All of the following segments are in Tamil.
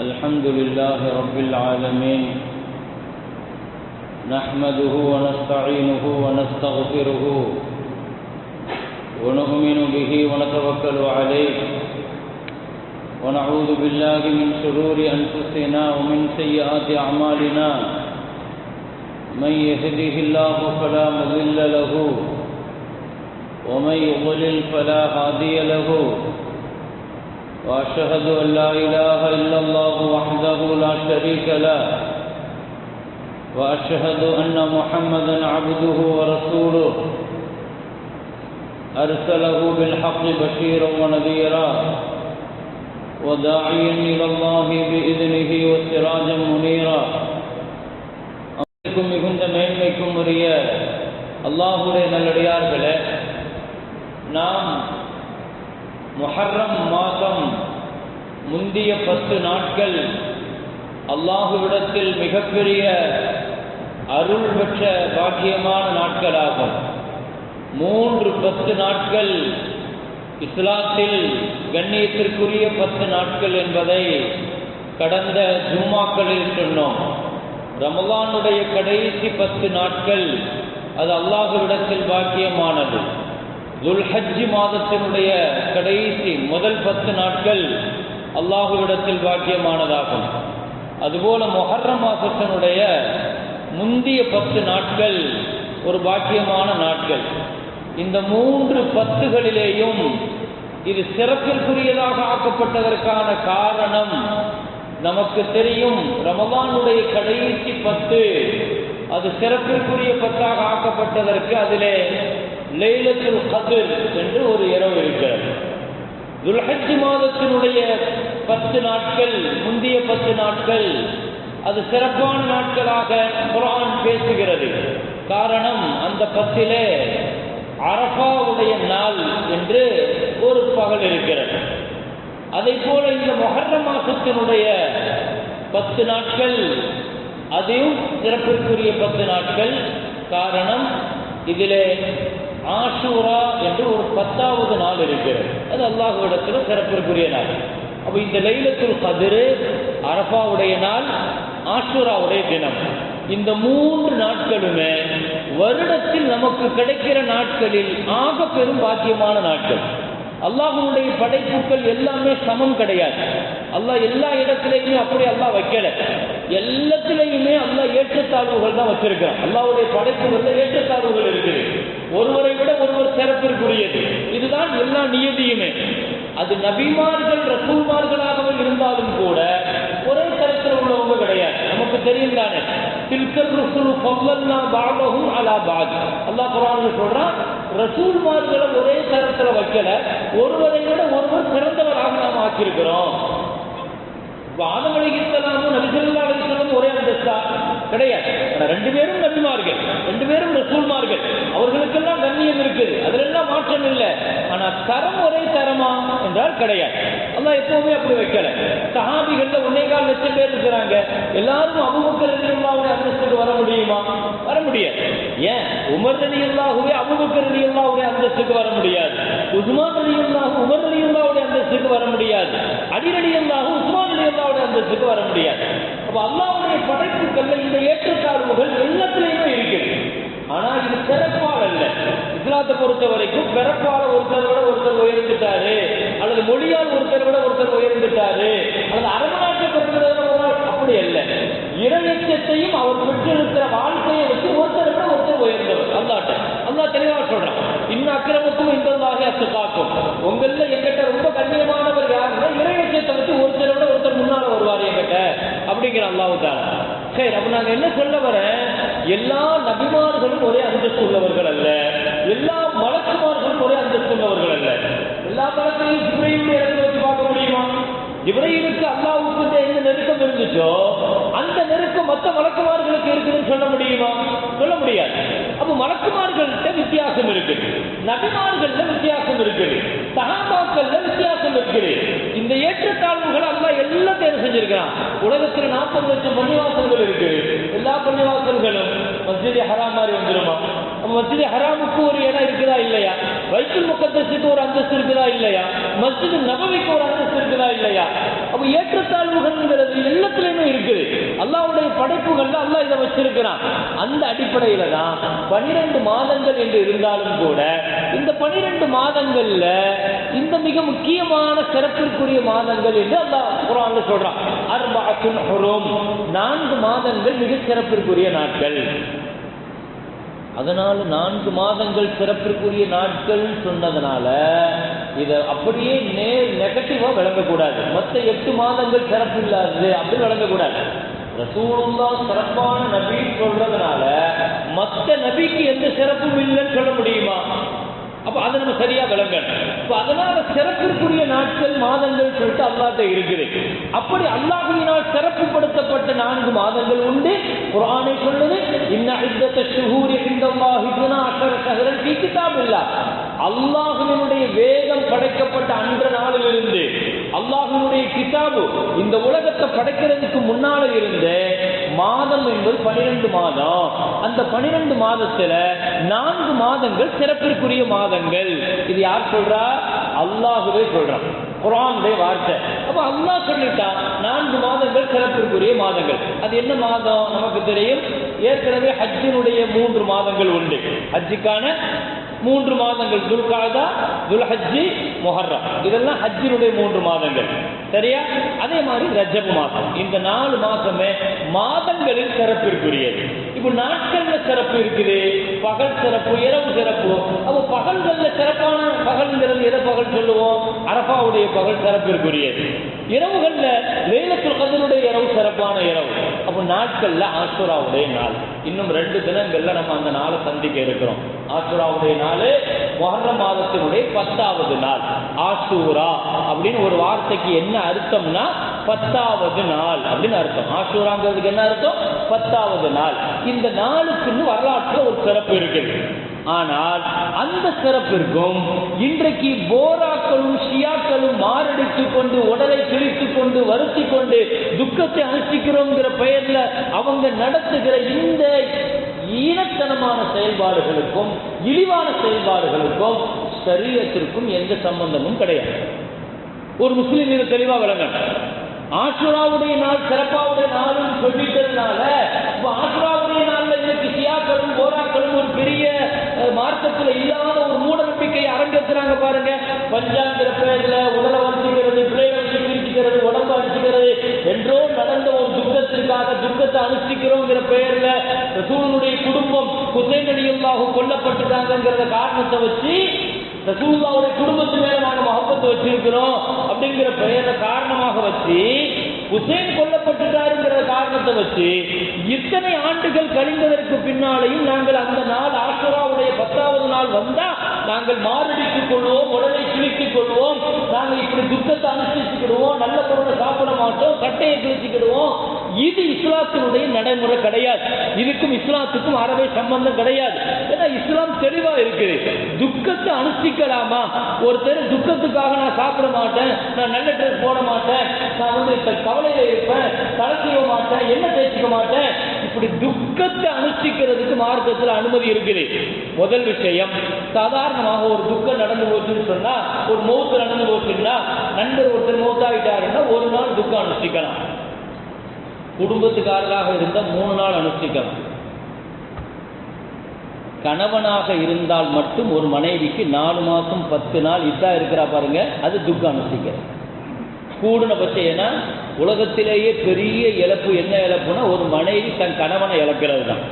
الحمد لله رب العالمين نحمده ونستعينه ونستغفره ونؤمن به ونتوكل عليه ونعوذ بالله من شرور أنفسنا ومن سيئات أعمالنا. من يهده الله فلا مضل له ومن يضلل فلا هادي له. وأشهد أن لا إله إلا الله وحده لا شريك له وأشهد أن محمدا عبده ورسوله. أرسله بالحق بشيرا ونذيرا وداعيا إلى الله بإذنه وسراجا منيرا. அனைக்கும் ريال الله لنا அல்லாஹுடைய நல்லடியார்களே نعم முஹர்ரம் மாதம் முந்திய பத்து நாட்கள் அல்லாஹுவிடத்தில் மிகப்பெரிய அருள் பெற்ற பாக்கியமான நாட்களாகும். மூன்று பத்து நாட்கள் இஸ்லாத்தில் கண்ணியத்திற்குரிய பத்து நாட்கள் என்பதை கடந்த ஜும்மாக்களில் சொன்னோம். ரமலானுடைய கடைசி பத்து நாட்கள் அது அல்லாஹுவிடத்தில் பாக்கியமானது. துல்ஹஜ்ஜி மாதத்தினுடைய கடைசி முதல் பத்து நாட்கள் அல்லாஹுவிடத்தில் பாக்கியமானதாகும். அதுபோல மொஹர்ர மாதத்தினுடைய முந்திய பத்து நாட்கள் ஒரு பாக்கியமான நாட்கள். இந்த மூன்று பத்துகளிலேயும் இது சிறப்பிற்குரியதாக ஆக்கப்பட்டதற்கான காரணம் நமக்கு தெரியும். ரமதானுடைய கடைசி பத்து அது சிறப்பிற்குரிய பத்தாக ஆக்கப்பட்டதற்கு அதிலே லைலத்தில் கதிர் என்று ஒரு இரவு இருக்கிறது. துல்ஹஜ் மாதத்தினுடைய பத்து நாட்கள் முந்தைய பத்து நாட்கள் அது சிறப்பான நாட்களாக குரான் பேசுகிறது. காரணம் அந்த பத்திலே அரபாவுடைய நாள் என்று ஒரு பகல் இருக்கிறது. அதை போல இந்த மொஹர்ர மாசத்தினுடைய பத்து நாட்கள் அதையும் சிறப்பிற்குரிய பத்து நாட்கள். காரணம் இதிலே ஆஷூரா என்று ஒரு பத்தாவது நாள் இருக்கிறது. அது அல்லாஹுவிடத்தில் சிறப்பிற்குரிய நாள். அப்போ இந்த லைலத்துல் கதிரு அரபாவுடைய நாள் ஆஷூராவுடைய தினம். இந்த மூன்று நாட்களுமே வருடத்தில் நமக்கு கிடைக்கிற நாட்களில் ஆக பெரும் பாக்கியமான நாட்கள். அல்லாஹுடைய படைப்புகள் எல்லாமே சமம் கிடையாது. அல்லாஹ் எல்லா இடத்துலையுமே அப்படி அல்லாஹ் வைக்கல. எல்லாத்திலையுமே அல்லாஹ் ஏற்றத்தாழ்வுகள் தான் வச்சிருக்கிறான். அல்லாவுடைய படைப்புகளில் ஏற்றத்தாழ்வுகள் இருக்குது. ஒருவரை விட ஒருவர் சிறப்பிற்குரியது. இதுதான் எல்லா நியதியுமே. அது நபிமார்கள் ரசூமார்களாகவும் இருந்தாலும் கூட ஒரே தரத்தில் உள்ளவங்க கிடையாது. நமக்கு தெரியும் தானே. தில்கல் ரசூல் பொல்லல்லா பாபகும் அலா பாக் அல்லா குரான் சொல்றான் ரசூல்மார்களை ஒரே தரத்தில் வைக்கல ஒருவரை விட ஒருவர் சிறந்தவராக நாம் ஆக்கியிருக்கிறோம். ஆதம் நபிசல்லா அலிஸ்லாம் ஒரே அந்தஸ்தா. கிடையாது. ரெண்டு பேரும் நபிமார்கள் ரெண்டு பேரும் ரசூல்மார்கள். அவர்களுக்கெல்லாம் கண்ணியம் இருக்குது. அதுல மாற்றம் இல்லை. ஆனா தரம் ஒரே தரமா என்றால் கிடையாது. அல்லாஹ் எப்பவுமே அப்படி வைக்கல. சஹாபிகள்ல ஒன்னே கால் லட்சம் பேர் இருக்கிறாங்க. எல்லாரும் அபுபக்கர் அல்லாவுடைய அந்தஸ்துக்கு வர முடியுமா? வர முடியாது. ஏன்? உமர் அலி அபுபக்கர் அலியுல்லாவுடைய அந்தஸ்துக்கு வர முடியாது. உஸ்மான் அலி உமர் அலியுல்லாவுடைய அந்தஸ்துக்கு வர முடியாது. அலி உஸ்மான் அலியுல்லாவுடைய அந்தஸ்துக்கு வர முடியாது. அப்ப அல்லாவுடைய படைப்புகள்ல இந்த ஏற்றத்தாழ்வுகள் எல்லாத்திலையுமே இருக்கு ஆனா இது பிறப்பால் அல்ல இஸ்லாத்தை பொறுத்த வரைக்கும் பிறப்பால ஒருத்தர் விட ஒருத்தர் உயர்ந்துட்டாரு. அல்லது மொழியால் ஒருத்தர் விட ஒருத்தர் உயர்ந்துட்டாரு. அல்லது அரவணாக்கப்பட்டது அப்படி அல்ல. இறையச்சத்தையும் அவர் பெற்றிருக்கிற வாழ்க்கையை வச்சு ஒருத்தர் விட ஒருத்தர் உயர்ந்தவர். அல்லாட்ட. அல்லா தெளிவாக சொல்றான். இன்னும் அக்கிரமத்தும் இந்த அத்து காக்கும் உங்கள எங்கிட்ட ரொம்ப கண்ணியமானவர் யாருன்னா இறையச்சத்தை வச்சு ஒருத்தர் அப்படிங்கிற அல்லாவுதான் சரி அப்ப நாங்க என்ன சொல்ல வர எல்லா நபிமார்களும் ஒரே அந்தஸ்து உள்ளவர்கள் அல்ல. எல்லா மலக்குமார்களும் ஒரே அந்தஸ்து உள்ளவர்கள் அல்ல. எல்லா மலக்கையும் ஜிப்ரையுடைய இடத்துல வச்சு பார்க்க முடியுமா? ஜிப்ரையிலுக்கு அல்லாவுக்கு எந்த நெருக்கம் இருந்துச்சோ அந்த நெருக்கம் மற்ற மலக்குமார்களுக்கு இருக்குதுன்னு சொல்ல முடியுமா? சொல்ல முடியாது. அப்ப மலக்குமார்கள்ட்ட வித்தியாசம் இருக்குது. நபிமார்கள்ல வித்தியாசம் இருக்குது. சகாபாக்கள்ல வித்தியாசம் இருக்குது. இந்த ஏற்றத்தாழ்வுகள் அல்லா எல்லாம் தேர்வு செஞ்சிருக்கிறான்? உலகத்தில் நாற்பது லட்சம் பள்ளிவாசல்கள் இருக்கு. எல்லா பள்ளிவாசல்களும் மஸ்ஜிதி ஹராம் மாதிரி வந்துருமா? மஸ்ஜித் ஹராமுக்கு ஒரு இடம் இருக்குதா இல்லையா? வைத்துல் முக்கத்தசுக்கு ஒரு அந்தஸ்து இருக்குதா இல்லையா? மஸ்ஜித் நபவிக்கு ஒரு அந்தஸ்து இருக்குதா இல்லையா? அப்ப ஏற்றத்தாழ்வுகள்ங்கிறது எல்லாத்துலயுமே இருக்குது அல்லாவுடைய படைப்புகள்ல அல்லாஹ் இதை வச்சிருக்கிறான். அந்த அடிப்படையில தான் பனிரெண்டு மாதங்கள் என்று இருந்தாலும் கூட இந்த பனிரெண்டு மாதங்கள்ல இந்த மிக முக்கியமான சிறப்பிற்குரிய மாதங்கள் என்று அல்லாஹ் குரான்ல சொல்றான். அர்பாத்துன் நான்கு மாதங்கள் மிக சிறப்பிற்குரிய நாட்கள். அதனால நான்கு மாதங்கள் சிறப்பிற்குரிய நாட்கள் சொன்னதுனால இதை அப்படியே நேர் நெகட்டிவாக விளங்கக்கூடாது. மற்ற எட்டு மாதங்கள் சிறப்பு இல்லாதது அப்படி விளங்கக்கூடாது. ரசூலுல்லா சிறப்பான நபி சொல்றதுனால மற்ற நபிக்கு எந்த சிறப்பும் இல்லைன்னு சொல்ல முடியுமா? அப்போ அதை நம்ம சரியா விளங்கணும். இப்போ அதனால சிறப்பிற்குரிய நாட்கள் மாதங்கள் சொல்லிட்டு அல்லாட்ட இருக்குது. அப்படி அல்லாஹினால் சிறப்புப்படுத்தப்பட்ட நான்கு மாதங்கள் உண்டு. குரானை சொல்லுது இன்ன இத்தத்த ஷுஹூரி இந்தல்லாஹி வேதம் படைக்கப்பட்ட அன்ற நாளிலிருந்து அல்லாஹினுடைய கிதாபு இந்த உலகத்தை படைக்கிறதுக்கு முன்னால இருந்து மாதம் என்பது பனிரெண்டு மாதம். அந்த பனிரெண்டு மாதத்துல நான்கு மாதங்கள் சிறப்பிற்குரிய மாதங்கள். இது யார் சொல்றா? அல்லாஹுவே சொல்றான் குரானுடைய வார்த்தை. அப்ப அல்லாஹ் சொல்லிட்டான் நான்கு மாதங்கள் சிறப்பிற்குரிய மாதங்கள். அது என்ன மாதம்? நமக்கு தெரியும். ஏற்கனவே ஹஜ்ஜினுடைய மூன்று மாதங்கள் உண்டு. ஹஜ்ஜுக்கான மூன்று மாதங்கள். துல்காதா துல்ஹஜ்ஜி முஹர்ரம். இதெல்லாம் ஹஜ்ஜினுடைய மூன்று மாதங்கள். சரியா? அதே மாதிரி ரஜப் மாதம். இந்த நாலு மாசமே மாதங்களில் சிறப்பிற்குரியது. இப்போ நாட்கள்ல சிறப்பு இருக்குது. பகல் சிறப்பு இரவு சிறப்பு. அப்போ பகல்கள்ல சிறப்பான பகல்ங்கிறது எதை பகல் சொல்லுவோம்? அரபாவுடைய பகல் சிறப்பிற்குரியது. இரவுகள்ல லேலத்துல் கதருடைய இரவு சிறப்பான இரவு. அப்போ நாட்கள்ல ஆசுராவுடைய நாள். இன்னும் ரெண்டு தினங்கள்ல நம்ம அந்த நாளை சந்திக்க இருக்கிறோம். ஆசுராவுடைய நாள் மொஹர்ர மாதத்தினுடைய பத்தாவது நாள். ஆசூரா அப்படின்னு ஒரு வார்த்தைக்கு என்ன அர்த்தம்னா பத்தாவது நாள் அப்படின்னு அர்த்தம். ஆசூராங்கிறதுக்கு என்ன அர்த்தம்? பத்தாவது நாள். இந்த நாளுக்குன்னு வரலாற்றுல ஒரு சிறப்பு இருக்குது. ஆனால் அந்த சிறப்பிற்கும் இன்றைக்கு போராக்களும் ஷியாக்களும் மாரடித்து கொண்டு உடலை கிழித்து கொண்டு வருத்தி கொண்டு துக்கத்தை அனுஷ்டிக்கிறோங்கிற பெயர்ல அவங்க நடத்துகிற இந்த ஈனத்தனமான செயல்பாடுகளுக்கும் இழிவான செயல்பாடுகளுக்கும் சரீரத்திற்கும் எந்த சம்பந்தமும் கிடையாது. ஒரு முஸ்லீம் இது தெளிவாக விளங்கணும். ஆசுராவுடைய நாள் சிறப்பாவுடைய நாள்னு சொல்லிட்டதுனால இப்ப ஆசுராவுடைய நாள்ல இன்னைக்கு சியாக்களும் போராக்களும் ஒரு பெரிய மார்க்கத்தில் மார்க்கத்துல இல்லாத ஒரு மூட நம்பிக்கையை அரங்கேற்றுறாங்க பாருங்க. பஞ்சாங்கிற பேர்ல உடலை வச்சுக்கிறது பிள்ளைகள் வச்சு உடம்பு அடிச்சுக்கிறது என்றோ நடந்த ஒரு துக்கத்திற்காக துக்கத்தை அனுஷ்டிக்கிறோங்கிற பெயர்ல ரசூலுடைய குடும்பம் குசைன் அலியுல்லாஹு கொல்லப்பட்டுட்டாங்கிறத காரணத்தை வச்சு ரசூல்லாவுடைய குடும்பத்து மேல நாங்கள் மகப்பத்து வச்சிருக்கிறோம் அப்படிங்கிற பெயரை காரணமாக வச்சு ஹுசேன் கொல்லப்பட்டுட்டாருங்கிற காரணத்தை வச்சு இத்தனை ஆண்டுகள் கழிந்ததற்கு பின்னாலையும் நாங்கள் அந்த நாள் ஆசுராவுடைய பத்தாவது நாள் வந்தா நாங்கள் மாரடித்துக் கொள்வோம் உடலை கிழித்துக் கொள்வோம். நாங்கள் இப்படி துக்கத்தை அனுசரிச்சுக்கிடுவோம் நல்ல பொருளை சாப்பிட மாட்டோம் சட்டையை கிழிச்சுக்கிடுவோம். இது இஸ்லாத்தினுடைய நடைமுறை கிடையாது. இதுக்கும் இஸ்லாத்துக்கும் அறவே சம்பந்தம் கிடையாது. ஏன்னா இஸ்லாம் தெளிவா இருக்குது துக்கத்தை அனுஷ்டிக்கலாமா? ஒருத்தர் துக்கத்துக்காக நான் சாப்பிட மாட்டேன் நான் நல்ல ட்ரெஸ் போட மாட்டேன் நான் வந்து இப்ப கவலையில இருப்பேன் தலை செய்ய மாட்டேன் என்ன தேய்ச்சிக்க மாட்டேன் இப்படி துக்கத்தை அனுஷ்டிக்கிறதுக்கு மார்க்கத்தில் அனுமதி இருக்குது. முதல் விஷயம் சாதாரணமாக ஒரு துக்கம் நடந்து போச்சுன்னு சொன்னா ஒரு மௌத்து நடந்து போச்சுன்னா நண்பர் ஒருத்தர் மௌத்தாயிட்டாருன்னா ஒரு நாள் துக்கம் அனுஷ்டிக்கலாம். குடும்பத்துக்காரராக இருந்தால் மூணு நாள் அனுஷ்டிக்கலாம் கணவனாக இருந்தால் மட்டும் ஒரு மனைவிக்கு நாலு மாசம் பத்து நாள் இதா இருக்கிறா பாருங்க அது துக்கம் அனுஷ்டிக்கிறது கூடுன பட்சம் ஏன்னா உலகத்திலேயே பெரிய இழப்பு என்ன இழப்புனா ஒரு மனைவி தன் கணவனை இழக்கிறது தான்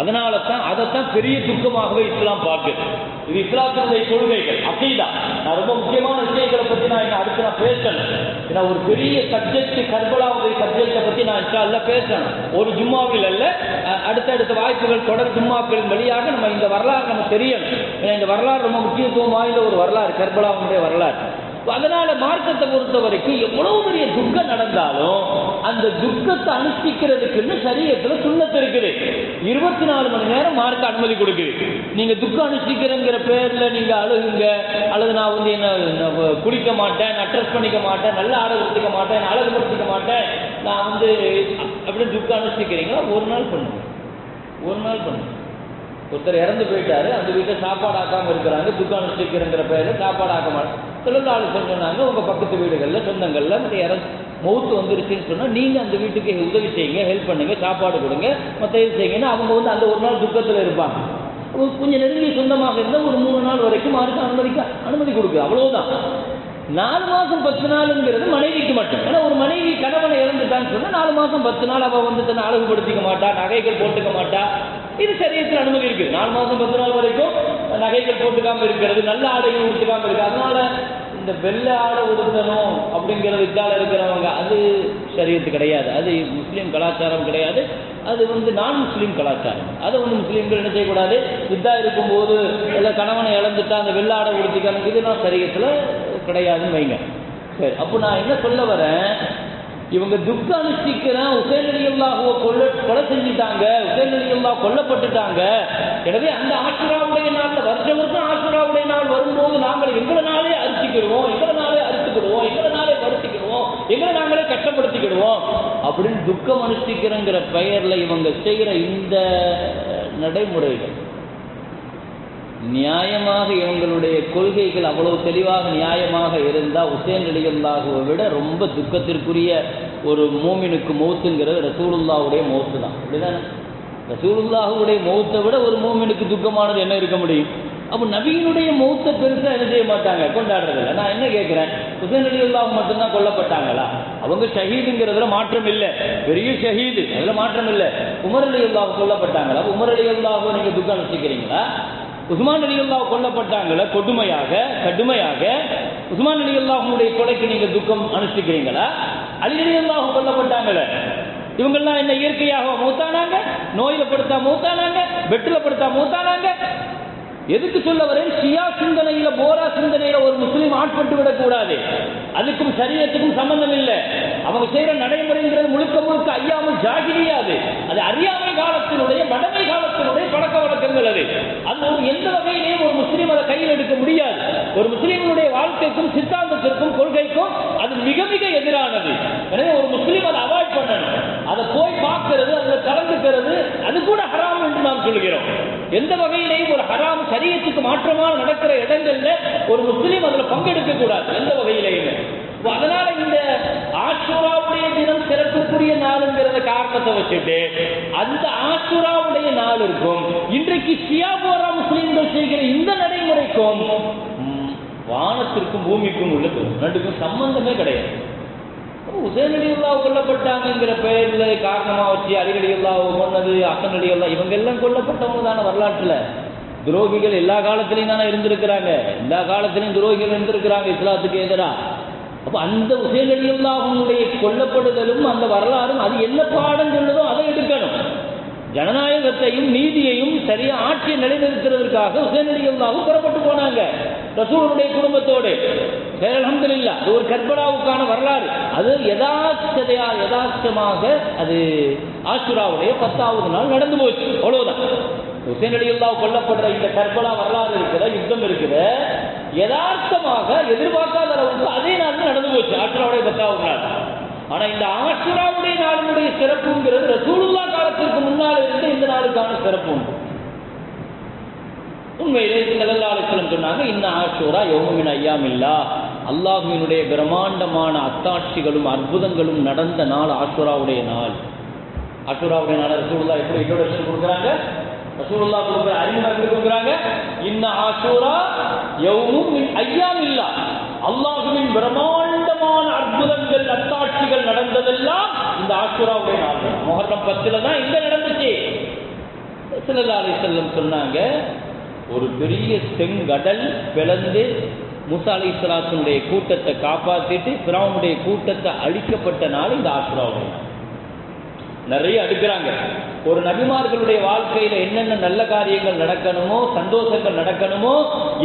அதனால தான் அதைத்தான் பெரிய துக்கமாகவே இஸ்லாம் பார்க்குது. இது இஸ்லாத்தினுடைய கொள்கைகள் அப்படிதான் நான் ரொம்ப முக்கியமான விஷயங்களை பற்றி நான் என்ன அடுத்து நான் பேசணும். ஏன்னா ஒரு பெரிய சப்ஜெக்ட் கர்பலாவுடைய சப்ஜெக்டை பற்றி நான் இன்ஷால்ல பேசணும். ஒரு ஜும்மாவில் அல்ல அடுத்தடுத்த வாய்ப்புகள் தொடர் ஜும்மாக்களின் வழியாக நம்ம இந்த வரலாறு நம்ம தெரியணும். ஏன்னா இந்த வரலாறு ரொம்ப முக்கியத்துவம் வாய்ந்த ஒரு வரலாறு கர்பலாவுடைய வரலாறு. அதனால மார்க்கத்தை பொறுத்த வரைக்கும் எவ்வளவு பெரிய துக்கம் நடந்தாலும் அந்த துக்கத்தை அனுஷ்டிக்கிறதுக்குன்னு சரீரத்துல சுண்ணத்து இருக்குது. இருபத்தி நாலு மணி நேரம் மார்க்க அனுமதி கொடுக்குது. நீங்க துக்கம் அனுஷ்டிக்கிறங்கிற பேர்ல நீங்க அழுகுங்க. அல்லது நான் வந்து என்ன குளிக்க மாட்டேன் நான் ட்ரெஸ் பண்ணிக்க மாட்டேன் நல்லா ஆரோக்கியத்துக்க மாட்டேன் நான் அழகுபடுத்திக்க மாட்டேன். நான் வந்து அப்படின்னு துக்கம் அனுஷ்டிக்கிறீங்களா? ஒரு நாள் பண்ணுங்க. ஒரு நாள் பண்ணுங்க. ஒருத்தர் இறந்து போயிட்டாரு அந்த வீட்டில் சாப்பாடு ஆக்காம இருக்கிறாங்க துக்கான அனுஷ்டிக்கிறங்கிற பேர்ல சாப்பாடு ஆக்க மாட்டேன் தொழிலாளி சொன்னாங்க உங்க பக்கத்து வீடுகளில் சொந்தங்கள்ல மற்ற இறந்து மௌத்து வந்துருச்சுன்னு சொன்னா நீங்க அந்த வீட்டுக்கு உதவி செய்யுங்க ஹெல்ப் பண்ணுங்க சாப்பாடு கொடுங்க மற்ற இது செய்யுங்கன்னா அவங்க வந்து அந்த ஒரு நாள் துக்கத்துல இருப்பாங்க. கொஞ்சம் நெருங்கி சொந்தமாக இருந்தால் ஒரு மூணு நாள் வரைக்கும் அவருக்கு அனுமதிக்க அனுமதி கொடுக்குது அவ்வளவுதான். நாலு மாசம் பத்து நாளுங்கிறது மனைவிக்கு மட்டும். ஏன்னா ஒரு மனைவி கணவனை இறந்துட்டான்னு சொன்னா நாலு மாசம் பத்து நாள் அவ வந்து தன்னை அழகுபடுத்திக்க மாட்டா நகைகள் போட்டுக்க மாட்டா இது சரியத்தில் அனுமதி இருக்கு நாலு மாசம் பத்து நாள் வரைக்கும் நகைகள் போட்டுக்காம இருக்கிறது நல்ல ஆடைகள் உடுத்துக்காம இருக்கு. அதனால இந்த வெள்ளை ஆடை உடுத்தணும் அப்படிங்கிறது இதால இருக்கிறவங்க அது சரியத்து கிடையாது. அது முஸ்லீம் கலாச்சாரம் கிடையாது. அது வந்து நான் முஸ்லீம் கலாச்சாரம். அதை வந்து முஸ்லீம்கள் என்ன செய்யக்கூடாது? இதா இருக்கும்போது இல்லை கணவனை இழந்துட்டா அந்த வெள்ளை ஆடை இது இதெல்லாம் சரியத்தில் கிடையாதுன்னு வைங்க. சரி அப்போ நான் என்ன சொல்ல வரேன்? இவங்க துக்க அனுஷ்டிக்கிறேன் உசேன் கொல்ல கொலை செஞ்சுட்டாங்க. உசேன் கொல்லப்பட்டுட்டாங்க. எனவே அந்த ஆசுராவுடைய நாளில் வருஷ வருஷம் ஆசுராவுடைய நாள் வரும்போது நாங்கள் எங்களை நாளே அரிசிக்கிடுவோம் எங்களை நாளே அறுத்துக்கிடுவோம் எங்களை நாளே வருத்திக்கிடுவோம் எங்களை நாங்களே கஷ்டப்படுத்திக்கிடுவோம் அப்படின்னு துக்கம் அனுஷ்டிக்கிறங்கிற பெயர்ல இவங்க செய்கிற இந்த நடைமுறைகள். நியாயமாக இவங்களுடைய கொள்கைகள் அவ்வளவு தெளிவாக நியாயமாக இருந்தால் உசேன் அலிகல்லாகுவை விட ரொம்ப துக்கத்திற்குரிய ஒரு மூமினுக்கு மௌத்துங்கிறது ரசூலுல்லாவுடைய மௌத்து தான். அப்படிதானே ரசூலுல்லாஹுடைய மௌத்தை விட ஒரு மூமினுக்கு துக்கமானது என்ன இருக்க முடியும்? அப்போ நபியினுடைய மௌத்தை பெருசாக என்ன செய்ய மாட்டாங்க? கொண்டாடுறதில்ல. நான் என்ன கேட்குறேன்? உசேன் அலி மட்டும்தான் கொல்லப்பட்டாங்களா? அவங்க ஷஹீதுங்கிறதுல மாற்றம் இல்லை. பெரிய ஷஹீது. அதில் மாற்றம் இல்லை. உமர் அலி கொல்லப்பட்டாங்களா? உமர் அலி நீங்கள் துக்கம் வச்சுக்கிறீங்களா உஸ்மான் அலியுல்லா கொல்லப்பட்டாங்கள கொடுமையாக கடுமையாக உஸ்மான் அலியுல்லாஹுடைய கொலைக்கு நீங்க துக்கம் அனுஷ்டிக்கிறீங்களா? அலி அலி கொல்லப்பட்டாங்கள. இவங்கெல்லாம் என்ன இயற்கையாக மூத்தானாங்க? நோயில படுத்தா மூத்தானாங்க? பெட்டில் படுத்தா மூத்தானாங்க? எதுக்கு சொல்ல வரேன்? ஷியா சிந்தனையில போரா சிந்தனையில ஒரு முஸ்லீம் ஆட்பட்டு விடக்கூடாது. அதுக்கும் சரீரத்துக்கும் சம்பந்தம் இல்லை அவங்க செய்யற நடைமுறைங்கிறது முழுக்க முழுக்க ஐயாமல் ஜாகிரியாது அது அறியாமை காலத்தினுடைய வடமை காலத்தினுடைய பழக்க வழக்கங்கள் அது அந்த எந்த வகையிலையும் ஒரு முஸ்லீம் அதை கையில் எடுக்க முடியாது. ஒரு முஸ்லீமுடைய வாழ்க்கைக்கும் சித்தாந்தத்திற்கும் கொள்கைக்கும் அது மிக மிக எதிரானது. எனவே ஒரு முஸ்லீம் அதை அவாய்ட் பண்ணணும். அதை போய் பார்க்கிறது அதில் கலந்துக்கிறது அது கூட ஹராம் என்று நாம் சொல்கிறோம். எந்த வகையிலேயும் ஒரு ஹராம் சரியத்துக்கு மாற்றமாக நடக்கிற இடங்கள்ல ஒரு முஸ்லீம் அதுல பங்கெடுக்க கூடாது எந்த வகையிலையுமே. அதனால இந்த ஆசுராவுடைய தினம் சிறப்புக்குரிய நாளுங்கிறத காரணத்தை வச்சுட்டு அந்த ஆசுராவுடைய நாளுக்கும் இன்றைக்கு சியாபோரா முஸ்லீம்கள் செய்கிற இந்த நடைமுறைக்கும் வானத்திற்கும் பூமிக்கும் உள்ளது. ரெண்டுக்கும் சம்பந்தமே கிடையாது. உதயநடி கொல்லப்பட்டாங்கிற பெயர்ல காரணமா வச்சு அலிகடி கொன்னது அசனடியுல்லா இவங்க எல்லாம் கொல்லப்பட்டவங்க தானே வரலாற்றுல. துரோகிகள் எல்லா காலத்திலையும் தானே இருந்திருக்கிறாங்க. எல்லா காலத்திலையும் துரோகிகள் இருந்திருக்கிறாங்க இஸ்லாத்துக்கு எதிராக அப்போ அந்த உசேனடியுல்லாவுடைய கொல்லப்படுதலும் அந்த வரலாறும் அது என்ன பாடம் சொல்லுதோ அதை எடுக்கணும். ஜனநாயகத்தையும் நீதியையும் சரியா ஆட்சியை நிலைநிறுத்துறதற்காக உசேனடியுல்லாவும் புறப்பட்டு போனாங்க. ரசூலுடைய குடும்பத்தோடு. அலமதுல்லா அது ஒரு கற்பனாவுக்கான வரலாறு. அது யதார்த்ததையா யதார்த்தமாக அது ஆசுராவுடைய பத்தாவது நாள் நடந்து போச்சு. அவ்வளவுதான். ஹுசேன் அலியுல்லா கொல்லப்படுற இந்த கற்பனா வரலாறு இருக்கிற யுத்தம் இருக்கிற யதார்த்தமாக எதிர்பார்க்காத அளவுக்கு அதே நாள் நடந்து போச்சு ஆசுராவுடைய பத்தாவது நாள். ஆனா இந்த ஆசுராவுடைய நாளினுடைய சிறப்புங்கிறது ரசூலுல்லா காலத்திற்கு முன்னால் இருந்து இந்த நாளுக்கான சிறப்பு உண்டு. உண்மையிலே ஸல்லல்லாஹு அலைஹி சொன்னாங்க இன்ன ஆஷூரா யோமின் ஐயாம் இல்லா அல்லாஹுவினுடைய பிரம்மாண்டமான அத்தாட்சிகளும் அற்புதங்களும் நடந்த நாள் ஆஷூராவுடைய நாள். ஆஷூராவுடைய நாள் ரசூல்லா எப்படி இன்ட்ரோடக்ஷன் கொடுக்குறாங்க? ரசூல்லா கொடுக்குற அறிமுகம் எப்படி கொடுக்குறாங்க? இன்ன ஆஷூரா யோமும் ஐயாம் இல்லா அல்லாஹுவின் பிரம்மாண்டமான அற்புதங்கள் அத்தாட்சிகள் நடந்ததெல்லாம் இந்த ஆஷூராவுடைய நாள். தான். பத்தில் தான் இந்த நடந்துச்சு. ஸல்லல்லாஹு அலைஹி சொன்னாங்க ஒரு பெரிய செங்கடல் பிளந்து முசா அலி இஸ்லாத்தினுடைய கூட்டத்தை காப்பாற்றிட்டு பிராவுடைய கூட்டத்தை அழிக்கப்பட்ட நாள் இந்த ஆசிராவுடைய நிறைய அடுக்கிறாங்க. ஒரு நபிமார்களுடைய வாழ்க்கையில என்னென்ன நல்ல காரியங்கள் நடக்கணுமோ சந்தோஷங்கள் நடக்கணுமோ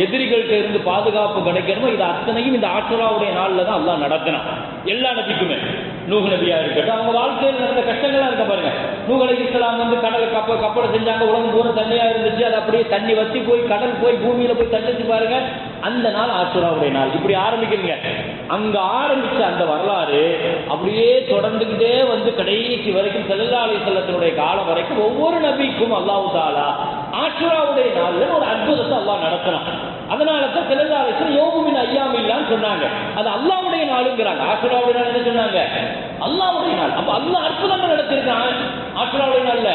எதிரிகள்கிட்ட இருந்து பாதுகாப்பு கிடைக்கணுமோ இது அத்தனையும் இந்த ஆசுராவுடைய நாளில் தான் எல்லாம் நடத்தினான். எல்லா நபிக்குமே. நூகு நபியா இருக்கட்டும். அவங்க வாழ்க்கையில் நடந்த கஷ்டங்களா இருக்க பாருங்க. நூகலை இஸ்லாம் வந்து கடல் கப்ப கப்பலை செஞ்சாங்க உலகம் பூரா தண்ணியா இருந்துச்சு. அது அப்படியே தண்ணி வத்தி போய் கடல் போய் பூமியில போய் தண்ணிச்சு பாருங்க. அந்த நாள் ஆசுராவுடைய நாள். இப்படி ஆரம்பிக்கிறீங்க அங்க ஆரம்பிச்ச அந்த வரலாறு அப்படியே தொடர்ந்துகிட்டே வந்து கடைசி வரைக்கும் செல்லல்லா செல்லத்தினுடைய காலம் வரைக்கும் ஒவ்வொரு நபிக்கும் அல்லாஹு தாலா ஆசுராவுடைய நாள் ஒரு அற்புதத்தை அல்லாஹ் நடத்தினான் அதனால தான் சிலதாரத்தில் யோகுவின் ஐயாம் இல்லான்னு சொன்னாங்க. அது அல்லாவுடைய நாளுங்கிறாங்க. ஆசுராவுடைய நாள் என்ன சொன்னாங்க? அல்லாவுடைய நாள். அப்ப அல்லா அற்புதங்கள் நடத்திருக்கான் ஆசுராவுடைய நாள்ல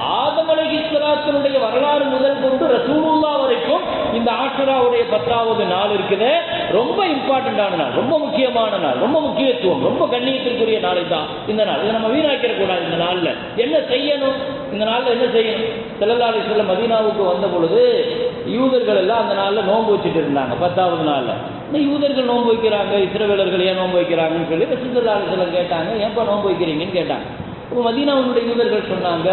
ஆதம் அலைஹிஸ்ஸலாத்தினுடைய வரலாறு முதல் கொண்டு ரசூலுல்லா வரைக்கும் இந்த ஆசுராவுடைய பத்தாவது நாள் இருக்குது. ரொம்ப இம்பார்ட்டண்டான நாள். ரொம்ப முக்கியமான நாள். ரொம்ப முக்கியத்துவம். ரொம்ப கண்ணியத்திற்குரிய நாளை தான் இந்த நாள். இதை நம்ம வீணாக்கிற கூடாது இந்த நாளில். என்ன செய்யணும்? இந்த நாளில் என்ன செய்யணும்? செல்லல்லாலை செல்ல மதீனாவுக்கு வந்த பொழுது யூதர்கள் எல்லாம் அந்த நாளில் நோன்பு வச்சுட்டு இருந்தாங்க பத்தாவது நாளில். இந்த யூதர்கள் நோன்பு வைக்கிறாங்க இஸ்ரவேலர்கள் ஏன் நோன்பு வைக்கிறாங்கன்னு சொல்லி ரசூலுல்லாஹி செல்லம் கேட்டாங்க ஏன்ப்பா நோன்பு வைக்கிறீங்கன்னு கேட்டாங்க. இப்போ மதீனாவுடைய யூதர்கள் சொன்னாங்க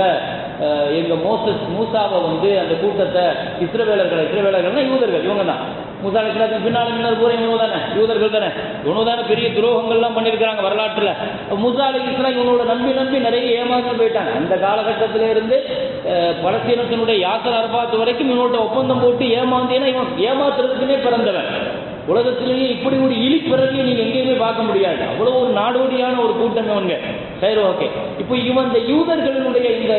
எங்கள் மோசஸ் மூசாவை வந்து அந்த கூட்டத்தை இஸ்ரவேலர்கள் இஸ்ரவேலர்கள்னா யூதர்கள் இவங்க தான் மூசா அலிஸ்லாத்துக்கு பின்னால் முன்னர் பூரா இவங்க தானே? யூதர்கள் தானே? இவனு தானே பெரிய துரோகங்கள்லாம் பண்ணியிருக்கிறாங்க வரலாற்றில். மூசா அலி இவங்களோட நம்பி நம்பி நிறைய ஏமாந்து போயிட்டாங்க. அந்த காலகட்டத்தில் இருந்து அஹ், பலஸ்தீனத்தினுடைய யாசர் வரைக்கும் இவனோட ஒப்பந்தம் போட்டு ஏமாந்தேன்னா இவன் ஏமாத்துறதுக்குன்னே பிறந்தவன். உலகத்திலேயே இப்படி ஒரு இழி பிறவியை நீங்கள் எங்கேயுமே பார்க்க முடியாது. அவ்வளோ ஒரு நாடோடியான ஒரு கூட்டம் இவங்க சரி ஓகே. இப்போ இவன் இந்த யூதர்களினுடைய இந்த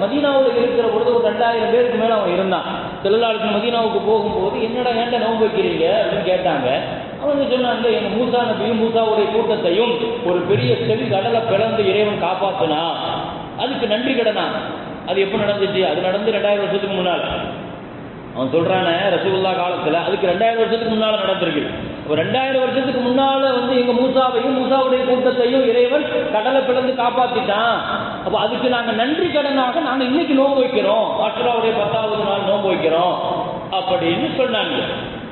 மதீனாவில் இருக்கிற பொழுது ஒரு ரெண்டாயிரம் பேருக்கு மேலே அவன் இருந்தான். செல்லாளுக்கு மதீனாவுக்கு போகும்போது என்னடா ஏன்டா நோன்பு வைக்கிறீங்க? அப்படின்னு கேட்டாங்க. அவங்க சொன்னாங்க எங்க மூசா நபியும் மூசாவுடைய கூட்டத்தையும் ஒரு பெரிய செவி கடலை பிளந்து இறைவன் காப்பாத்தினா அதுக்கு நன்றி கடனா? அது எப்போ நடந்துச்சு? அது நடந்து ரெண்டாயிரம் வருஷத்துக்கு முன்னால். அவன் சொல்றானே ரசூலுல்லா காலத்துல அதுக்கு ரெண்டாயிரம் வருஷத்துக்கு முன்னால நடந்திருக்கு. இப்போ ரெண்டாயிரம் வருஷத்துக்கு முன்னால வந்து எங்க மூசாவையும் மூசாவுடைய கூட்டத்தையும் இறைவன் கடலை பிளந்து காப்பாத்திட்டான். அப்போ அதுக்கு நாங்க நன்றி கடனாக நாங்க இன்னைக்கு நோன்பு வைக்கிறோம். ஆசுராவுடைய பத்தாவது நாள் நோன்பு வைக்கிறோம். அப்படின்னு சொன்னாங்க.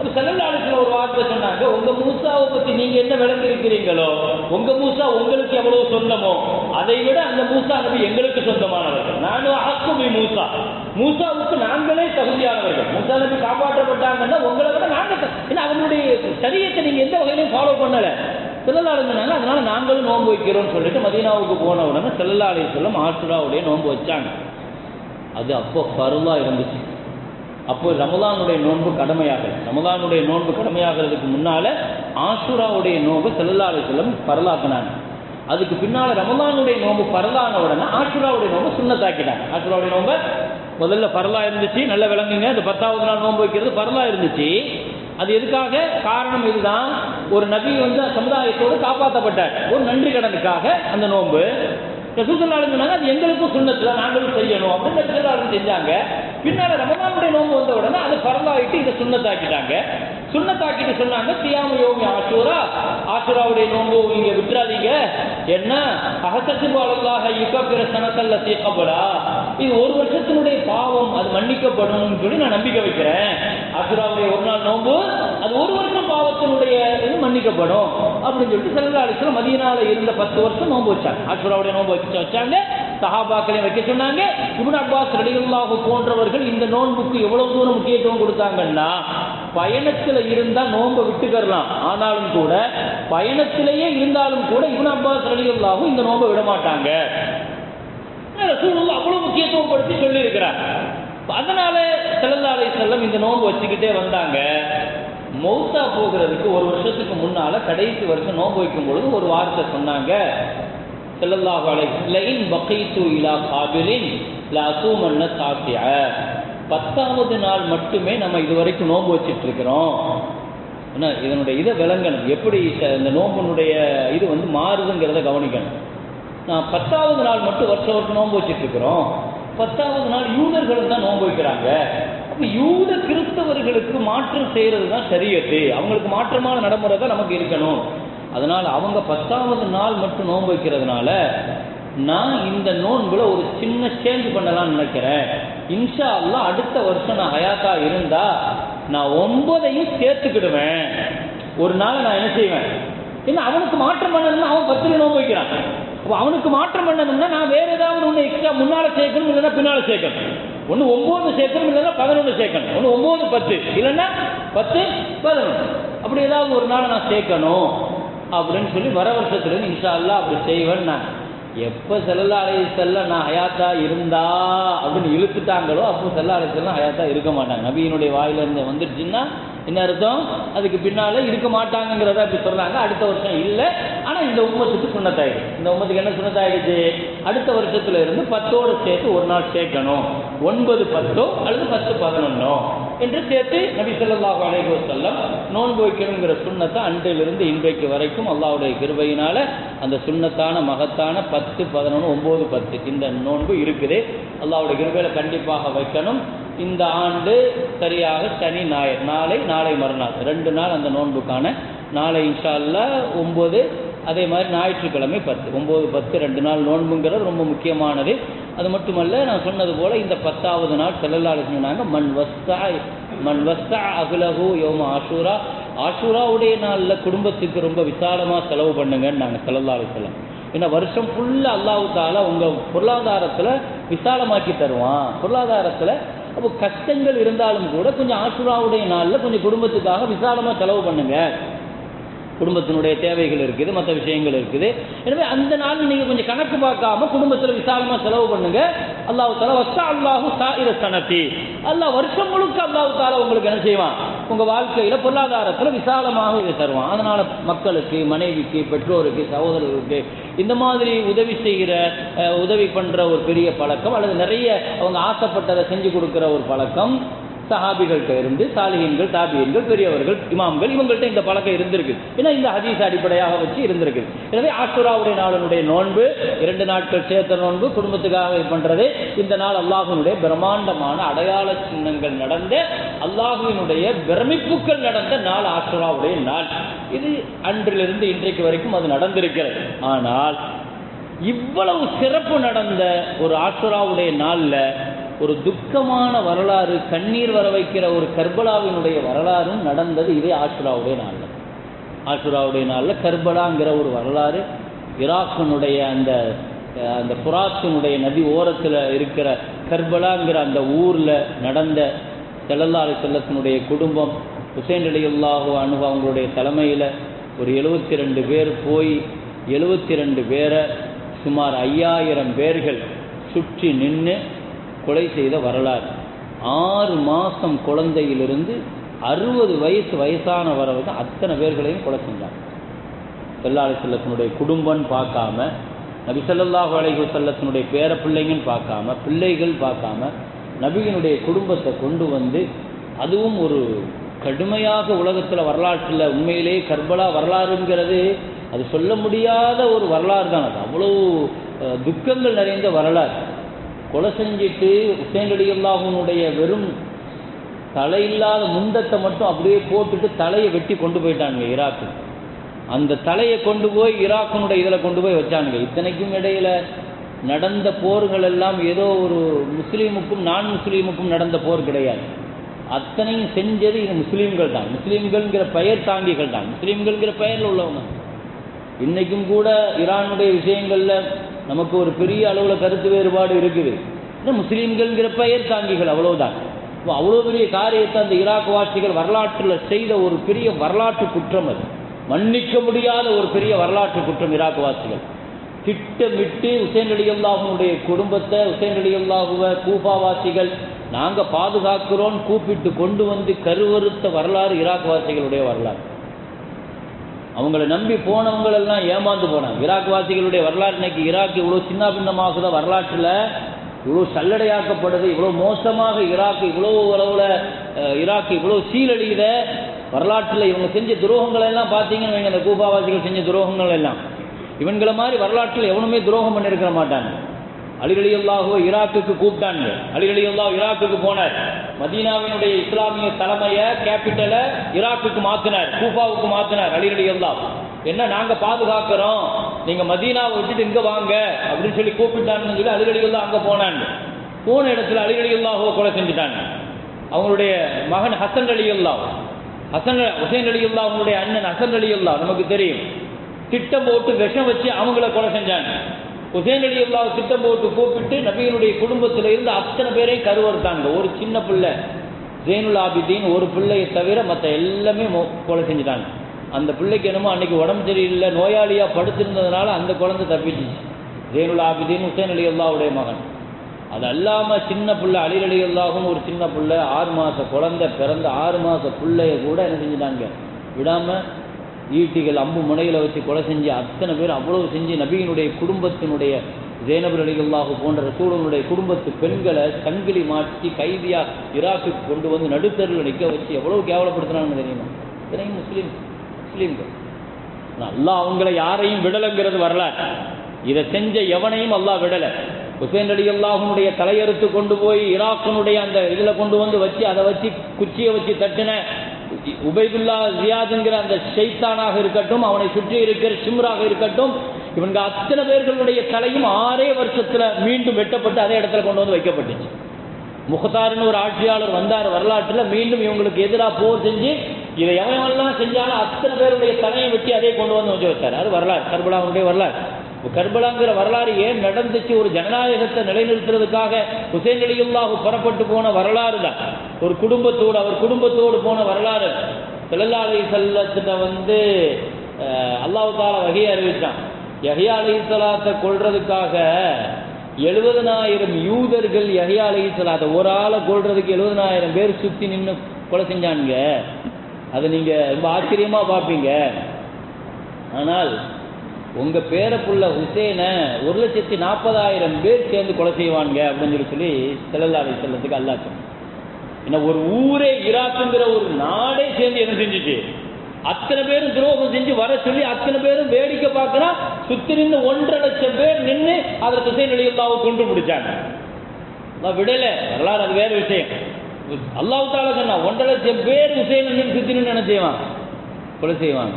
அப்ப செல்லல்லாடத்துல ஒரு வார்த்தை சொன்னாங்க உங்க மூசாவை பத்தி நீங்க என்ன விளக்கு இருக்கிறீங்களோ உங்க மூசா உங்களுக்கு எவ்வளவு சொந்தமோ அதை விட அந்த மூசா நபி எங்களுக்கு சொந்தமானவர்கள். நானும் ஆக்குமி மூசா. மூசாவுக்கு நாங்களே தகுதியானவர்கள். மூசா நபி காப்பாற்றப்பட்டாங்கன்னா உங்களை விட நாங்க ஏன்னா அவங்களுடைய சரியத்தை நீங்க எந்த வகையிலையும் ஃபாலோ பண்ணல. செல்லல்லாடு சொன்னாங்க அதனால நாங்களும் நோன்பு வைக்கிறோம்னு சொல்லிட்டு மதீனாவுக்கு போன உடனே செல்லல்லாடை சொல்லும் ஆசுராவுடைய நோன்பு வச்சாங்க. அது அப்போ பருவா இருந்துச்சு. அப்போ ரமலானுடைய நோன்பு கடமையாக ரமலானுடைய நோன்பு கடமையாகிறதுக்கு முன்னால ஆசுராவுடைய நோன்பு செல்லல்லாலை செல்லம் பரலாக்கினாங்க அதுக்கு பின்னால ரமலானுடைய நோன்பு பரலான உடனே ஆசுராவுடைய நோன்பு சுண்ணத்தாக்கிட்டாங்க. ஆசுராவுடைய நோன்பு முதல்ல பரலா இருந்துச்சு நல்ல விளங்குங்க. இந்த பத்தாவது நாள் நோன்பு வைக்கிறது பரலா இருந்துச்சு. அது எதுக்காக? காரணம் இதுதான். ஒரு நபி வந்து சமுதாயத்தோடு காப்பாற்றப்பட்டார் ஒரு நன்றி கடனுக்காக அந்த நோன்பு. ரசூசல்லாலும் சொன்னாங்க அது எங்களுக்கும் சுண்ணத்தில் நாங்களும் செய்யணும். அப்படின்னு ரசூசல்லாலும் செஞ்சாங்க. பின்னால ரமதானுடைய நோன்பு வந்த உடனே அது பரவாயிட்டு இதை சுண்ணத்தாக்கிட்டாங்க. சுண்ணத்தாக்கிட்டு சொன்னாங்க சியாம யோமி ஆசூரா ஆசூராவுடைய நோம்பு நீங்க விட்டுறாதீங்க. என்ன? அகசத்து அல்லாஹ பிற சனத்தல்ல சேர்க்கப்படா இது ஒரு வருஷத்தினுடைய பாவம் அது மன்னிக்கப்படும் சொல்லி நான் நம்பிக்கை வைக்கிறேன். ஆசூராவுடைய ஒரு நாள் நோம்பு அது ஒரு வருஷம் பாவத்தினுடைய இது மன்னிக்கப்படும். அப்படின்னு சொல்லிட்டு செல்லாளிசில் மதியனால இருந்த பத்து வருஷம் நோன்பு வச்சாங்க. ஆசூராவுடைய நோன்பு வச்சு வச்சாங்க. சஹாபாக்களையும் வைக்க சொன்னாங்க. இப்னு அப்பாஸ் ரலியல்லாஹு போன்றவர்கள் இந்த நோன்புக்கு எவ்வளவு தூரம் முக்கியத்துவம் கொடுத்தாங்கன்னா பயணத்தில் இருந்தால் நோன்பை விட்டுக்கரலாம் ஆனாலும் கூட பயணத்திலேயே இருந்தாலும் கூட இவன் அப்பாஸ் ரலியல்லாஹு இந்த நோன்பை விட மாட்டாங்க அவ்வளோ அவ்வளவு முக்கியத்துவம் படுத்தி சொல்லி அதனால செல்லல்லாலை செல்லம் இந்த நோன்பு வச்சுக்கிட்டே வந்தாங்க. மௌத்தா போகிறதுக்கு ஒரு வருஷத்துக்கு முன்னால கடைசி வருஷம் நோன்பு வைக்கும் பொழுது ஒரு வார்த்தை சொன்னாங்க. செல்லல்லாஹு அலைஹி லைன் பகைத்து இலா காபிலின் லா அசூமன்ன சாத்தியா பத்தாவது நாள் மட்டுமே நம்ம இது வரைக்கும் நோன்பு வச்சிட்டு இருக்கிறோம் என்ன இதனுடைய இதை விளங்கணும். எப்படி இந்த நோம்பினுடைய இது வந்து மாறுதுங்கிறத கவனிக்கணும். நான் பத்தாவது நாள் மட்டும் வருஷம் வருஷம் நோன்பு வச்சுட்டு இருக்கிறோம் பத்தாவது நாள் யூதர்களும் தான் நோன்பு வைக்கிறாங்க. அப்போ யூத கிறிஸ்தவர்களுக்கு மாற்றம் செய்கிறது தான் சரியத்து. அவங்களுக்கு மாற்றமான நடைமுறை தான் நமக்கு இருக்கணும். அதனால் அவங்க பத்தாவது நாள் மட்டும் நோன்பு வைக்கிறதுனால நான் இந்த நோன்புல ஒரு சின்ன சேஞ்ச் பண்ணலாம்னு நினைக்கிறேன். இன்ஷா அல்லாஹ் அடுத்த வருஷம் நான் ஹயாத்தா இருந்தா நான் ஒன்பதையும் சேர்த்துக்கிடுவேன். ஒரு நாள் நான் என்ன செய்வேன்? ஏன்னா அவனுக்கு மாற்றம் பண்ணணும்னா அவன் பத்துல நோம்பு வைக்கிறான். அப்போ அவனுக்கு மாற்றம் பண்ணணும்னா நான் வேற ஏதாவது ஒன்று எக்ஸ்ட்ரா முன்னால சேர்க்கணும் இல்லைன்னா பின்னால சேர்க்கணும். ஒன்று ஒம்பது சேர்க்கணும் இல்லைன்னா பதினொன்று சேர்க்கணும். ஒன்று ஒம்பது பத்து இல்லைன்னா பத்து பதினொன்று அப்படி ஏதாவது ஒரு நாள் நான் சேர்க்கணும் அப்படின்னு சொல்லி வர வருஷத்துலேருந்து இன்ஷா அல்லா அப்படி செய்வேன் நான். எப்போ செல்லல்லா அலைய செல்ல நான் ஹயாத்தா இருந்தா அப்படின்னு இழுத்துட்டாங்களோ அப்போ செல்ல அலைய செல்ல ஹயாத்தா இருக்க மாட்டாங்க. நபியினுடைய வாயிலிருந்து வந்துடுச்சுன்னா என்ன அர்த்தம்? அதுக்கு பின்னால் இருக்க மாட்டாங்கங்கிறத அப்படி சொல்கிறாங்க அடுத்த வருஷம் இல்லை. ஆனால் இந்த உம்மத்துக்கு சுண்ணத்தாயிடுச்சு. இந்த உம்மத்துக்கு என்ன சுண்ணத்தாயிடுச்சு? அடுத்த வருஷத்துல இருந்து பத்தோடு சேர்த்து ஒரு நாள் சேர்க்கணும். ஒன்பது பத்தோ அல்லது பத்து பதினொன்னோ? என்று சேர்த்து நபி சொல்லாஹு அலைஹி நோன்பு வைக்கணுங்கிற சுண்ணத்தை அன்றிலிருந்து இன்றைக்கு வரைக்கும் அல்லாவுடைய கிருபையினால அந்த சுண்ணத்தான மகத்தான பத்து பதினொன்று ஒம்பது பத்து இந்த நோன்பு இருக்குது. அல்லாவுடைய கிருபையில கண்டிப்பாக வைக்கணும். இந்த ஆண்டு சரியாக சனி ஞாயிறு நாளை நாளை மறுநாள். ரெண்டு நாள் அந்த நோன்புக்கான. நாளை இன்ஷா அல்லாஹ் ஒம்பது அதே மாதிரி ஞாயிற்றுக்கிழமை பத்து. ஒம்பது பத்து ரெண்டு நாள் நோன்புங்கிறது ரொம்ப முக்கியமானது. அது மட்டுமல்ல நான் சொன்னது போல் இந்த பத்தாவது நாள் செல்லல்லாடு சொன்னாங்க மண் வஸ்தா மண் வஸ்தா அகுலகு யோம ஆஷூரா. ஆஷூராவுடைய நாளில் குடும்பத்துக்கு ரொம்ப விசாலமாக செலவு பண்ணுங்கன்னு நாங்கள் செல்லல்லாடு சொல்லலாம் ஏன்னா வருஷம் ஃபுல்லாக அல்லாஹு உங்கள் பொருளாதாரத்தில் விசாலமாக்கி தருவான். பொருளாதாரத்தில் அப்போ கஷ்டங்கள் இருந்தாலும் கூட கொஞ்சம் ஆசுராவுடைய நாளில் கொஞ்சம் குடும்பத்துக்காக விசாலமாக செலவு பண்ணுங்கள் குடும்பத்தினுடைய தேவைகள் இருக்குது மற்ற விஷயங்கள் இருக்குது. எனவே அந்த நாள் நீங்கள் கொஞ்சம் கணக்கு பார்க்காம குடும்பத்தில் விசாலமாக செலவு பண்ணுங்க. அல்லாஹு தாலா வஸ்தா அல்லாஹு சாயிர சனத்தி. அல்லாஹ் வருஷம் முழுக்க அல்லாஹு தாலா உங்களுக்கு என்ன செய்வான்? உங்கள் வாழ்க்கையில் பொருளாதாரத்தில் விசாலமாக இதை தருவான். அதனால் மக்களுக்கு மனைவிக்கு பெற்றோருக்கு சகோதரர்களுக்கு இந்த மாதிரி உதவி செய்கிற உதவி பண்ணுற ஒரு பெரிய பழக்கம் அல்லது நிறைய அவங்க ஆசைப்பட்டதை செஞ்சு கொடுக்குற ஒரு பழக்கம் சஹாபிகள்கிட்ட இருந்து சாலிகன்கள் தாபியன்கள் பெரியவர்கள் இமாம்கள் இவங்கள்ட்ட இந்த பழக்கம் இருந்திருக்கு. ஏன்னா இந்த ஹதீஸ் அடிப்படையாக வச்சு இருந்திருக்கு. எனவே ஆசுராவுடைய நாளினுடைய நோன்பு இரண்டு நாட்கள் சேர்த்த நோன்பு குடும்பத்துக்காக இது பண்றது இந்த நாள் அல்லாஹுனுடைய பிரம்மாண்டமான அடையாள சின்னங்கள் நடந்த அல்லாஹுவினுடைய பிரமிப்புகள் நடந்த நாள் ஆசுராவுடைய நாள். இது அன்றிலிருந்து இன்றைக்கு வரைக்கும் அது நடந்திருக்கிறது. ஆனால் இவ்வளவு சிறப்பு நடந்த ஒரு ஆசுராவுடைய நாளில் ஒரு துக்கமான வரலாறு கண்ணீர் வர வைக்கிற ஒரு கர்பலாவினுடைய வரலாறும் நடந்தது இதே ஆசுராவுடைய நாளில். ஆசுராவுடைய நாளில் கர்பலாங்கிற ஒரு வரலாறு ஈராக்கினுடைய அந்த அந்த புராத்தினுடைய நதி ஓரத்தில் இருக்கிற கர்பலாங்கிற அந்த ஊரில் நடந்த செல்லல்லாறு செல்லத்தினுடைய குடும்பம் ஹுசைன் அலியுல்லாஹு அனுபவ அவங்களுடைய தலைமையில் ஒரு எழுபத்தி ரெண்டு பேர் போய் எழுபத்தி ரெண்டு பேரை சுமார் ஐயாயிரம் பேர்கள் சுற்றி நின்று கொலை செய்த வரலாறு. ஆறு மாதம் குழந்தையிலிருந்து அறுபது வயசு வயசான வரவங்க அத்தனை பேர்களையும் கொலை செஞ்சாங்க. செல்லாலை செல்லத்தினுடைய குடும்பம்னு பார்க்காம நபி ஸல்லல்லாஹு செல்லத்தினுடைய பேர பிள்ளைங்கன்னு பார்க்காம பிள்ளைகள் பார்க்காம நபியினுடைய குடும்பத்தை கொண்டு வந்து அதுவும் ஒரு கடுமையாக உலகத்தில் வரலாற்றில் உண்மையிலே கர்பலா வரலாறுங்கிறது அது சொல்ல முடியாத ஒரு வரலாறு தான் அது அவ்வளோ துக்கங்கள் நிறைந்த வரலாறு. கொலை செஞ்சிட்டு ஹுசேன் அலியுல்லாஹனுடைய வெறும் தலையில்லாத முண்டத்தை மட்டும் அப்படியே போட்டுட்டு தலையை வெட்டி கொண்டு போயிட்டாங்க ஈராக்கு அந்த தலையை கொண்டு போய் ஈராக்கினுடைய இதில் கொண்டு போய் வச்சானுங்க. இத்தனைக்கும் இடையில நடந்த போர்கள் எல்லாம் ஏதோ ஒரு முஸ்லீமுக்கும் நான் முஸ்லீமுக்கும் நடந்த போர் கிடையாது. அத்தனையும் செஞ்சது இது முஸ்லீம்கள் தான். முஸ்லீம்கள்ங்கிற பெயர் தாங்கிகள் தான். முஸ்லீம்கள்ங்கிற பெயரில் உள்ளவங்க. இன்றைக்கும் கூட ஈரானுடைய விஷயங்களில் நமக்கு ஒரு பெரிய அளவில் கருத்து வேறுபாடு இருக்குது. இந்த முஸ்லீம்கள்ங்கிற பெயர் தாங்கிகள் அவ்வளோதான் இப்போ அவ்வளோ பெரிய காரியத்தை அந்த ஈராக் வாசிகள் வரலாற்றில் செய்த ஒரு பெரிய வரலாற்று குற்றம் அது. மன்னிக்க முடியாத ஒரு பெரிய வரலாற்று குற்றம் ஈராக் வாசிகள் திட்டமிட்டு உசேன் அலியல்லாஹனுடைய குடும்பத்தை உசேன் அலியல்லாஹுவ கூஃபாவாசிகள் நாங்கள் பாதுகாக்கிறோம் கூப்பிட்டு கொண்டு வந்து கருவறுத்த வரலாறு ஈராக் வாசிகளுடைய வரலாறு. அவங்கள நம்பி போனவங்களெல்லாம் ஏமாந்து போனாங்க. ஈராக் வாசிகளுடைய வரலாறு இன்னைக்கு ஈராக் இவ்வளோ சின்ன பின்னமாகுத வரலாற்றில் இவ்வளோ சல்லடையாக்கப்படுது இவ்வளோ மோசமாக ஈராக் இவ்வளோ அளவில் ஈராக் இவ்வளோ சீரழியுத வரலாற்றில் இவங்க செஞ்ச துரோகங்கள் எல்லாம் பார்த்தீங்கன்னு வைங்க இந்த கூபாவாசிகள் செஞ்ச துரோகங்கள் எல்லாம் இவங்களை மாதிரி வரலாற்றில் எவனுமே துரோகம் பண்ணியிருக்க மாட்டாங்க. அலிரலி ஈராக்குக்கு கூப்பிட்டாங்க அலிரலி ஈராக்குக்கு போனார். மதீனாவினுடைய இஸ்லாமிய தலைமையை கேபிட்டலை ஈராக்குக்கு மாத்தினார் கூஃபாவுக்கு மாத்தினார் அலிரலி அல்லாஹ். என்ன நாங்க பாதுகாக்கிறோம்? நீங்க மதீனாவை விட்டுட்டு இங்க வாங்க அப்படின்னு சொல்லி கூப்பிட்டான்னு சொல்லி அலிரலி அல்லாஹ் அங்க போனான் போன இடத்துல அலிரலி கொலை செஞ்சுட்டாங்க. அவங்களுடைய மகன் ஹசன் அலி ஹசன் ஹுசைன் அலி அல்லாஹ் அவங்களுடைய அண்ணன் ஹசன் அலி நமக்கு தெரியும். திட்டம் போட்டு விஷம் வச்சு அவங்கள கொலை செஞ்சாங்க. ஹுசேன் அலி அல்லா திட்டம் போட்டு கூப்பிட்டு நபியினுடைய குடும்பத்தில் இருந்து அத்தனை பேரையும் கருவறுத்தாங்க. ஒரு சின்ன பிள்ளை ஜெயினுல் ஆபிதீன் ஒரு பிள்ளையை தவிர மற்ற எல்லாமே மொ- கொலை செஞ்சுட்டாங்க. அந்த பிள்ளைக்கு என்னமோ அன்றைக்கி உடம்பு சரியில்லை நோயாளியாக படுத்திருந்ததுனால அந்த குழந்தை தப்பிச்சிச்சு. ஜெயினுல் ஆபிதீன் ஹுசேன் அலி அல்லாவுடைய மகன். அது அல்லாமல் சின்ன பிள்ளை அலி அலி அல்லாஹும் ஒரு சின்ன பிள்ளை ஆறு மாத குழந்தை பிறந்த ஆறு மாத பிள்ளைய கூட என்ன செஞ்சுட்டாங்க. விடாமல் ஈட்டிகள் அம்பு முனையில் வச்சு கொலை செஞ்சு அத்தனை பேர் அவ்வளவு செஞ்சு நபியினுடைய குடும்பத்தினுடைய ஜேனப் அலிகல்லாஹு போன்ற ரசூலனுடைய குடும்பத்து பெண்களை சங்கிலி மாற்றி கைதியா ஈராக்குக்கு கொண்டு வந்து நடுத்தருவில் நிற்க வச்சு எவ்வளவு கேவலப்படுத்துனாங்கன்னு தெரியுமா? இத்தனையும் முஸ்லீம் முஸ்லீம்கள். நல்லா அவங்களை யாரையும் விடலைங்கிறது வரல. இதை செஞ்ச எவனையும் அல்லாஹ் விடலை. ஹுசேன் அலி அல்லாஹனுடைய தலையறுத்து கொண்டு போய் ஈராக்கனுடைய அந்த இதில் கொண்டு வந்து வச்சு அதை வச்சு குச்சியை வச்சு தட்டின உபைதுல்லா ஜியாதுங்கிற அந்த ஷைத்தானாக இருக்கட்டும் அவனை சுற்றி இருக்கிற சிம்ராக இருக்கட்டும் இவங்க அத்தனை பேர்களுடைய தலையும் ஆறே வருஷத்துல மீண்டும் வெட்டப்பட்டு அதே இடத்துல கொண்டு வந்து வைக்கப்பட்டுச்சு. முகத்தாருன்னு ஒரு ஆட்சியாளர் வந்தார் வரலாற்றில் மீண்டும் இவங்களுக்கு எதிராக போர் செஞ்சு இதை எவனெல்லாம் செஞ்சாலும் அத்தனை பேருடைய தலையை வெட்டி அதே கொண்டு வந்து வச்சு வச்சார் அது வரலாறு கர்பலாவுடைய வரலாறு. கர்பலாங்கிற வரலாறு ஏன் நடந்துச்சு? ஒரு ஜனநாயகத்தை நிலைநிறுத்துறதுக்காக ஹுசேன் அலியுல்லாஹு புறப்பட்டு போன வரலாறு தான் ஒரு குடும்பத்தோடு அவர் குடும்பத்தோடு போன வரலாறு. செல்லல்லா அலி செல்லத்திட்ட வந்து அல்லாவுக்கால வகையை அறிவித்தான் யஹியா அலி சலாத்தை கொள்றதுக்காக எழுபதனாயிரம் யூதர்கள் யஹியா அலி சலாத்தை ஒரு ஆளை கொள்றதுக்கு எழுபதனாயிரம் பேர் சுற்றி நின்று கொலை செஞ்சானுங்க. அதை நீங்கள் ரொம்ப ஆச்சரியமாக பார்ப்பீங்க. ஆனால் உங்கள் பேரப்புள்ள ஹுசேனை ஒரு லட்சத்தி நாற்பதாயிரம் பேர் சேர்ந்து கொலை செய்வாங்க அப்படின்னு சொல்லி சொல்லி செல்லல்லா அலி செல்லத்துக்கு அல்லா என்ன ஒரு ஊரே ஈராக்குங்கிற ஒரு நாடே சேர்ந்து என்ன செஞ்சுச்சு? அத்தனை பேரும் துரோகம் செஞ்சு வர சொல்லி அத்தனை பேரும் வேடிக்கை பார்க்கறா சுத்தி நின்று ஒன்றரை லட்சம் பேர் நின்று அதில் திசை அலியுல்லாவை கொண்டு பிடிச்சாங்க. நான் விடல வரலாறு அது வேற விஷயம். அல்லாஹ் தாலா சொன்னா ஒன்றரை லட்சம் பேர் திசை நின்று சுத்தி நின்று என்ன செய்வான்? கொலை செய்வாங்க.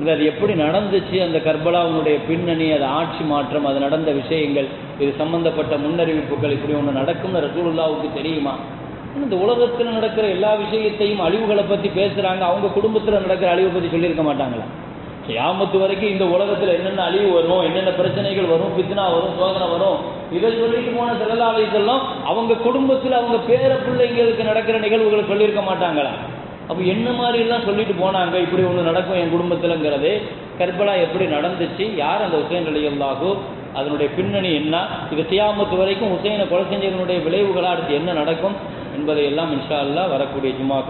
இல்லை அது எப்படி நடந்துச்சு? அந்த கர்பலாவுடைய பின்னணி அது ஆட்சி மாற்றம் அது நடந்த விஷயங்கள் இது சம்பந்தப்பட்ட முன்னறிவிப்புகள் இப்படி ஒன்று நடக்கும்னு ரசூலுல்லாவுக்கு தெரியுமா? இந்த உலகத்தில் நடக்கிற எல்லா விஷயத்தையும் அழிவுகளை பற்றி பேசுகிறாங்க அவங்க குடும்பத்தில் நடக்கிற அழிவை பற்றி சொல்லியிருக்க மாட்டாங்களா? கியாமத்து வரைக்கும் இந்த உலகத்தில் என்னென்ன அழிவு வரும் என்னென்ன பிரச்சனைகள் வரும் பித்னா வரும் சோதனை வரும் இதை சொல்லிட்டு போன செல்லலாலயத்தெல்லாம் அவங்க குடும்பத்தில் அவங்க பேர பிள்ளைங்களுக்கு நடக்கிற நிகழ்வுகளை சொல்லியிருக்க மாட்டாங்களா? அப்போ என்ன மாதிரிலாம் சொல்லிட்டு போனாங்க? இப்படி ஒன்று நடக்கும் என் குடும்பத்தில்ங்கிறது. கர்பலா எப்படி நடந்துச்சு? யார் அந்த ஹுசைன் அலியல்லாகோ அதனுடைய பின்னணி என்ன? இது கியாமத்து வரைக்கும் ஹுசைனை கொலை செஞ்சதனுடைய விளைவுகளாக அடுத்து என்ன நடக்கும்? என்பதை எல்லாம் இன்ஷா அல்லா வரக்கூடிய ஜும்மாக்கள்